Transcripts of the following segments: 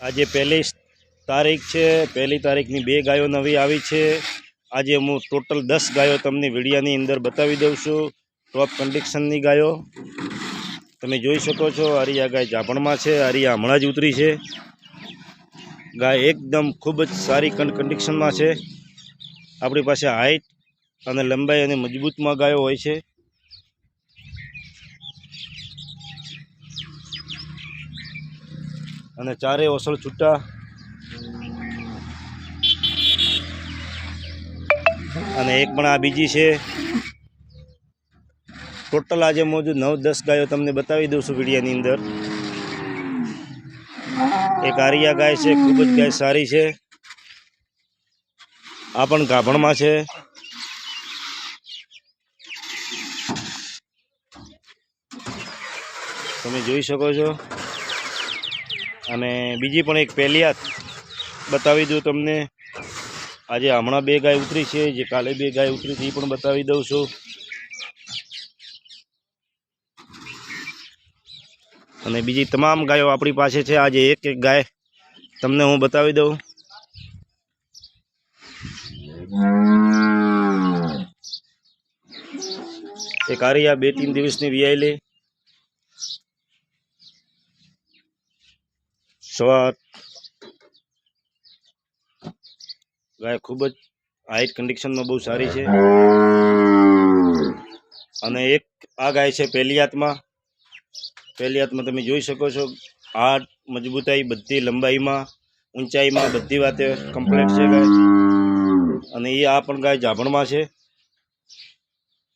આજે પહેલી તારીખ છે, પહેલી તારીખની બે ગાયો નવી આવી છે. આજે હું ટોટલ દસ ગાયો તમને વિડીયાની અંદર બતાવી દઉં છું. ટોપ કન્ડિશનની ગાયો. તમે જોઈ શકો છો આરિયા ગાય જાપણમાં છે, આરી હમણાં જ ઉતરી છે. ગાય એકદમ ખૂબ જ સારી કન્ડિશનમાં છે. આપણી પાસે હાઇટ અને લંબાઈ અને મજબૂતમાં ગાયો હોય છે. અને ચારેય ઓસળ છૂટા. અને એક પણ આ બીજી છે. ટોટલ આજે મોજૂદ નવ દસ ગાયો તમને બતાવી દઉં છું વિડીયાની અંદર. એક આરિયા ગાય છે, ખૂબ જ ગાય સારી છે. આ પણ ગાભણમાં છે. તમે જોઈ શકો છો. અને બીજી પણ એક પહેલિયાત બતાવી દઉં તમને. આજે હમણાં બે ગાય ઉતરી છે, જે કાલે બે ગાય ઉતરી હતી એ પણ બતાવી દઉં છું. અને બીજી તમામ ગાયો આપણી પાસે છે. આજે એક એક ગાય તમને હું બતાવી દઉં. એક આરિયા બે ત્રણ દિવસની વિયાયેલી. સવાર. ગાય ખૂબ જ હાઈટ કન્ડિશનમાં બહુ સારી છે. અને એક આ ગાય છે પહેલી હાથમાં પહેલી તમે જોઈ શકો છો. હાથ મજબૂતાઈ બધી લંબાઈમાં, ઊંચાઈમાં બધી વાતે કમ્પ્લીટ છે ગાય. અને એ આ પણ ગાય જાભણમાં છે.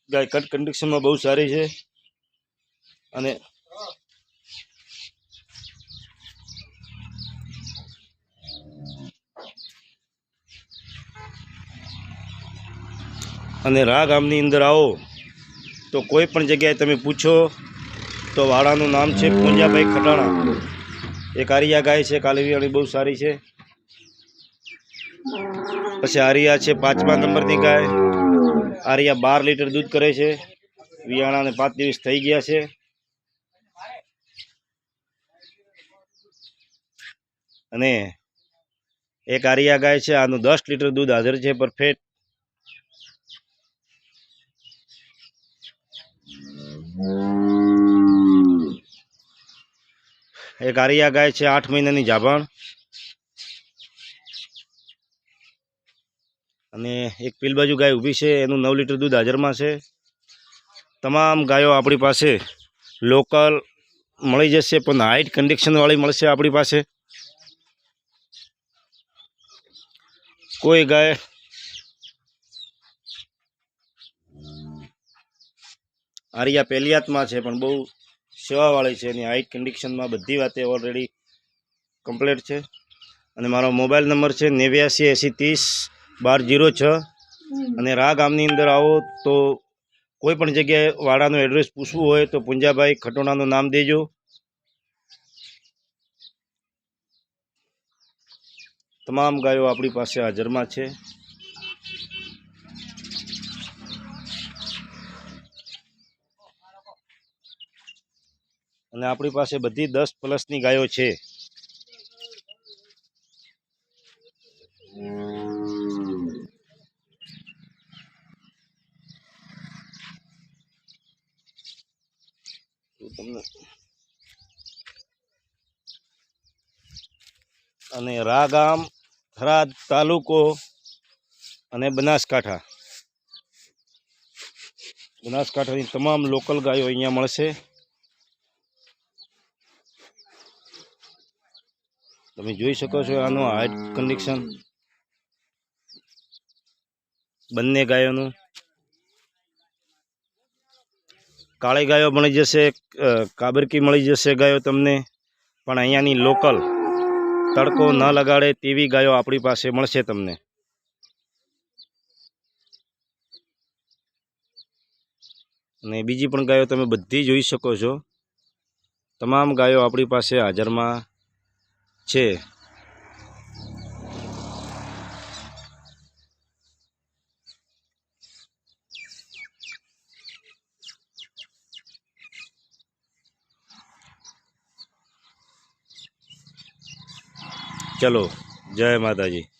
ગાય કટ કન્ડિશનમાં બહુ સારી છે. અને અને રા ગામની અંદર આવો. તો કોઈ પણ જગ્યાએ તમે પૂછો, તો વાડાનું નામ છે પૂંજાભાઈ ખટાણા. એક આરિયા ગાય છે કાલવીવાળી બહુ સારી છે. પછી આરિયા છે, પાંચમા નંબરની ગાય. આરિયા બાર લીટર દૂધ કરે છે. વિયાણાને પાંચ દિવસ થઈ ગયા છે. અને એક આરિયા ગાય છે, આનું દસ લીટર દૂધ હાજર છે પરફેક્ટ એક આરિયા ગાય છે આઠ મહિનાની જાભણ અને એક પીલ બાજુ ગાય ઊભી છે, એનું નવ લીટર દૂધ હાજરમાં છે. તમામ ગાયો આપણી પાસે લોકલ મળી જશે, પણ હાઈટ કન્ડિશનવાળી મળશે આપણી પાસે. કોઈ ગાય આરિયા પહેલિયાતમાં છે, પણ બહુ સેવાવાળી છે, એની હાઈટ કન્ડિશનમાં બધી વાતે ઓલરેડી કમ્પ્લીટ છે. અને મારો મોબાઈલ નંબર છે નેવ્યાસી એંસી ત્રીસ બાર જીરો છ. અને રા ગામની અંદર આવો તો કોઈ પણ જગ્યાએ વાડાનું એડ્રેસ પૂછવું હોય તો પુંજાભાઈ ખટોણાનું નામ દેજો. તમામ ગાયો આપણી પાસે હાજરમાં છે. અને આપણી પાસે બધી દસ પ્લસની ગાયો છે. અને રાગામ, થરાદ તાલુકો અને બનાસકાંઠા. બનાસકાંઠાની તમામ લોકલ ગાયો અહીંયા મળશે. તમે જોઈ શકો છો આનું હાઇટ કન્ડિશન બંને ગાયોનું. કાળી ગાયો મળી જશે કાબરકી મળી જશે ગાયો તમને. પણ અહીંયાની લોકલ તડકો ન લગાડે તેવી ગાયો આપણી પાસે મળશે તમને. અને બીજી પણ ગાયો તમે બધી જોઈ શકો છો. તમામ ગાયો આપણી પાસે હાજરમાં છે. ચલો જય માતાજી.